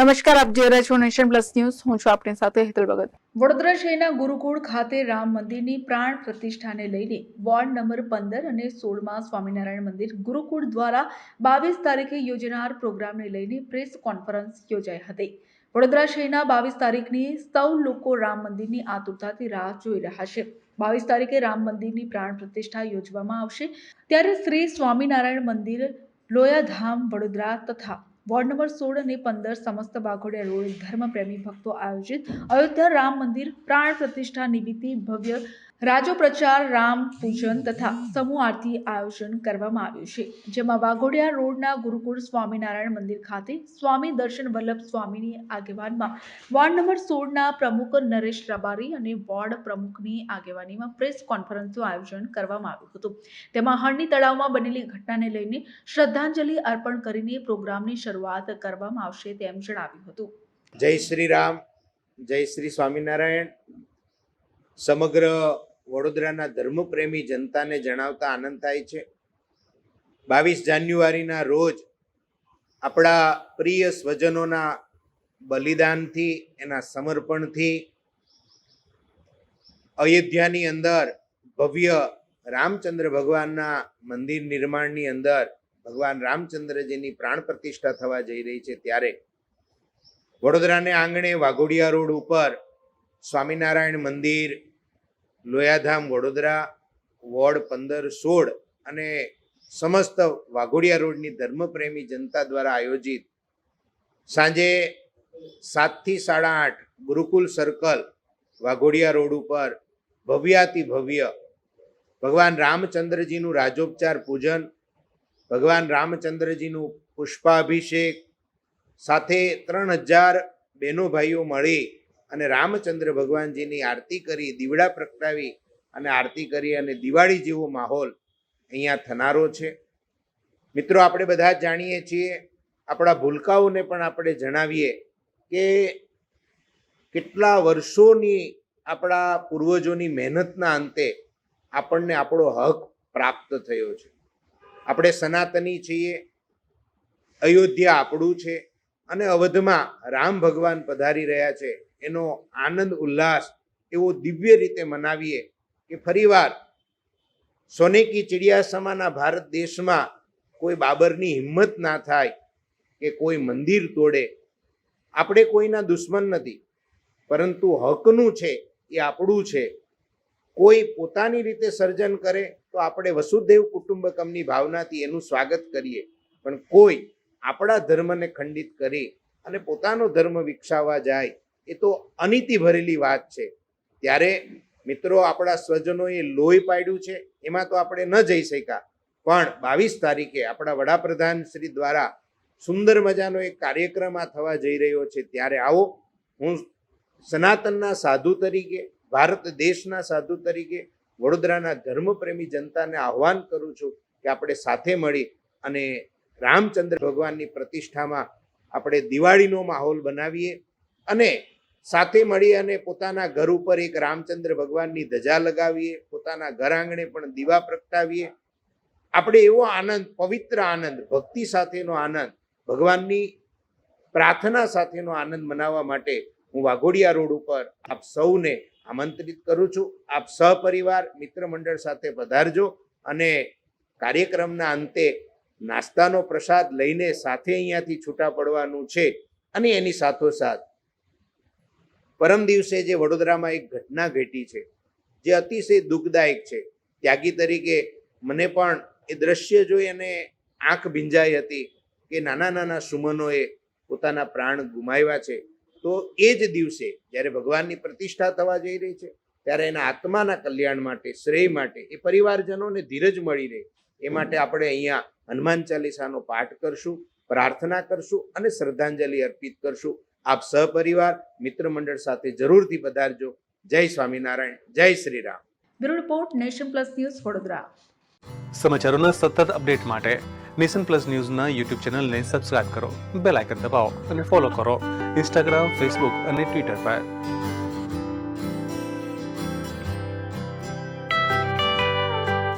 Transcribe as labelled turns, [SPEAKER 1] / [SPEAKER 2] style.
[SPEAKER 1] નમસ્કાર, આપ જોઈ રહ્યા છો નેશન પ્લસ ન્યૂઝ. હું છું આપની સાથે હેતલ ભગત.
[SPEAKER 2] વડોદરા શહેરના ગુરુકુળ ખાતે રામ મંદિરની પ્રાણ પ્રતિષ્ઠાને લઈને વોર્ડ નંબર પંદર અને સોળમાં સ્વામિનારાયણ મંદિર ગુરુકુળ દ્વારા બાવીસ તારીખે યોજાનાર પ્રોગ્રામને લઈને પ્રેસ કોન્ફરન્સ યોજાઈ હતી. વડોદરા શહેરના બાવીસ તારીખની સૌ લોકો રામ મંદિરની આતુરતાથી રાહ જોઈ રહ્યા છે. બાવીસ તારીખે રામ મંદિરની પ્રાણ પ્રતિષ્ઠા યોજવામાં આવશે. ત્યારે શ્રી સ્વામિનારાયણ મંદિર, લોયાધામ, વડોદરા તથા વોર્ડ નંબર સોળ અને પંદર સમસ્ત બાઘોડિયા રોડ ધર્મપ્રેમી ભક્તો આયોજિત અયોધ્યા રામ મંદિર પ્રાણ પ્રતિષ્ઠા નિમિત્તે ભવ્ય રાજો પ્રચાર, રામ પૂજન તથા સમૂહ આરતી આયોજન કરવામાં આવ્યું છે. જેમાં વાઘોડિયા રોડના ગુરુકુળ સ્વામિનારાયણ મંદિર ખાતે સ્વામી દર્શન વલ્લભ સ્વામીની આગેવાનમાં વોર્ડ નંબર સોળના પ્રમુખ નરેશ રબારી અને વોર્ડ પ્રમુખની આગેવાનીમાં પ્રેસ કોન્ફરન્સનું આયોજન કરવામાં આવ્યું હતું. તેમાં હળની તળાવમાં બનેલી ઘટનાને લઈને શ્રદ્ધાંજલિ અર્પણ કરીને પ્રોગ્રામની શરૂઆત કરવામાં આવશે તેમ જણાવ્યું હતું.
[SPEAKER 3] જય શ્રી રામ, જય શ્રી સ્વામિનારાયણ. સમગ્ર વડોદરાના ધર્મપ્રેમી જનતાને જણાવતા આનંદ થાય છે. બાવીસ જાન્યુઆરીના રોજ આપણા પ્રિય સ્વજનોના બલિદાનથી, એના સમર્પણથી અયોધ્યાની અંદર ભવ્ય રામચંદ્ર ભગવાનના મંદિર નિર્માણની અંદર ભગવાન રામચંદ્રજીની પ્રાણ પ્રતિષ્ઠા થવા જઈ રહી છે ત્યારે વડોદરાને આંગણે વાઘોડિયા રોડ ઉપર સ્વામિનારાયણ મંદિર લોયાધામ, વડોદરા, વોર્ડ પંદર સોળ અને સમસ્ત વાઘોડિયા રોડની ધર્મપ્રેમી જનતા દ્વારા આયોજિત સાંજે સાતથી સાડા આઠ ગુરુકુલ સર્કલ વાઘોડિયા રોડ ઉપર ભવ્યાતિ ભવ્ય ભગવાન રામચંદ્રજીનું રાજોપચાર પૂજન, ભગવાન રામચંદ્રજીનું પુષ્પાભિષેક સાથે ત્રણ હજાર બહેનો ભાઈઓ મળી અને રામચંદ્ર ભગવાનજીની આરતી કરી, દીવડા પ્રગટાવી અને આરતી કરી અને દિવાળી જેવો માહોલ અહીંયા થનારો છે. મિત્રો, આપણે બધા જાણીએ છીએ, આપણા ભૂલકાઓને પણ આપણે જણાવીએ કે કેટલા વર્ષોની આપણા પૂર્વજોની મહેનતના અંતે આપણને આપણો હક પ્રાપ્ત થયો છે. આપણે સનાતની છીએ, અયોધ્યા આપણું છે અને અવધમાં રામ ભગવાન પધારી રહ્યા છે. એનો આનંદ, ઉલ્લાસ એવો દિવ્ય રીતે મનાવીએ કે ફરીવાર સોને કી ચિડિયાસમાના ભારત દેશમાં કોઈ બાબરની હિંમત ના થાય કે કોઈ મંદિર તોડે. આપણે કોઈના દુશ્મન નથી, પરંતુ હકનું છે, એ આપણું છે. કોઈ પોતાની રીતે સર્જન કરે તો આપણે વસુદેવ કુટુંબકમની ભાવનાથી એનું સ્વાગત કરીએ. પણ કોઈ આપણા ધર્મને ખંડિત કરી અને પોતાનો ધર્મ વિકસાવવા જાય એ તો અનીતિ ભરેલી વાત છે. ત્યારે મિત્રો આપણા સ્વજનોએ લોહી પાડ્યું છે, એમાં તો આપણે ન જઈ શક્યા. પણ બાવીસ તારીખે આપણા વડાપ્રધાન શ્રી દ્વારા સુંદર મજાનો એક કાર્યક્રમ આ થવા જઈ રહ્યો છે. ત્યારે આવો, હું સનાતનના સાધુ તરીકે, ભારત દેશના સાધુ તરીકે, વડોદરાના ધર્મપ્રેમી જનતાને આહ્વાન કરું છું કે આપણે સાથે મળી અને રામચંદ્ર ભગવાનની પ્રતિષ્ઠામાં આપણે દિવાળીનો માહોલ બનાવીએ. અને સાથે મળી અને પોતાના ઘર ઉપર એક રામચંદ્ર ભગવાનની ધજા લગાવીએ, પોતાના ઘર આંગણે પણ દીવા પ્રગટાવીએ. આપણે એવો આનંદ, પવિત્ર આનંદ, ભક્તિ સાથેનો આનંદ, ભગવાનની પ્રાર્થના સાથેનો આનંદ મનાવવા માટે હું વાઘોડિયા રોડ ઉપર આપ સૌને આમંત્રિત કરું છું. આપ સહપરિવાર મિત્ર મંડળ સાથે પધારજો અને કાર્યક્રમના અંતે નાસ્તાનો પ્રસાદ લઈને સાથે અહીંયાથી છૂટા પડવાનું છે અને એની સાથોસાથ પરમ દિવસે જે વડોદરામાં એક ઘટના ઘટી છે, જે અતિશય દુઃખદાયક છે. ત્યાગી તરીકે મને પણ એ દ્રશ્ય જોઈ અને આંખ ભીંજાઈ હતી કે નાના નાના સુમનોએ પોતાના પ્રાણ ગુમાવ્યા છે. તો એ જ દિવસે જ્યારે ભગવાનની પ્રતિષ્ઠા થવા જઈ રહી છે, ત્યારે એના આત્માના કલ્યાણ માટે, શ્રેય માટે, એ પરિવારજનોને ધીરજ મળી રહે. એ માટે આપણે અહીંયા હનુમાન ચાલીસાનો પાઠ કરશું, પ્રાર્થના કરશું અને શ્રદ્ધાંજલિ અર્પિત કરશું. આપ સહપરિવાર મિત્ર મંડળ સાથે જરૂરથી પધારજો. જય સ્વામિનારાયણ જય Shri Ram
[SPEAKER 2] bureau report nation plus news Vadodara.
[SPEAKER 4] સમાચારોના સતત અપડેટ માટે નેશન પ્લસ ન્યૂઝના યુટ્યુબ ચેનલને સબસ્ક્રાઇબ કરો બેલ આઇકન દબાવો અને ફોલો કરો. ઇન્સ્ટાગ્રામ ફેસબુક અને ટ્વિટર પર.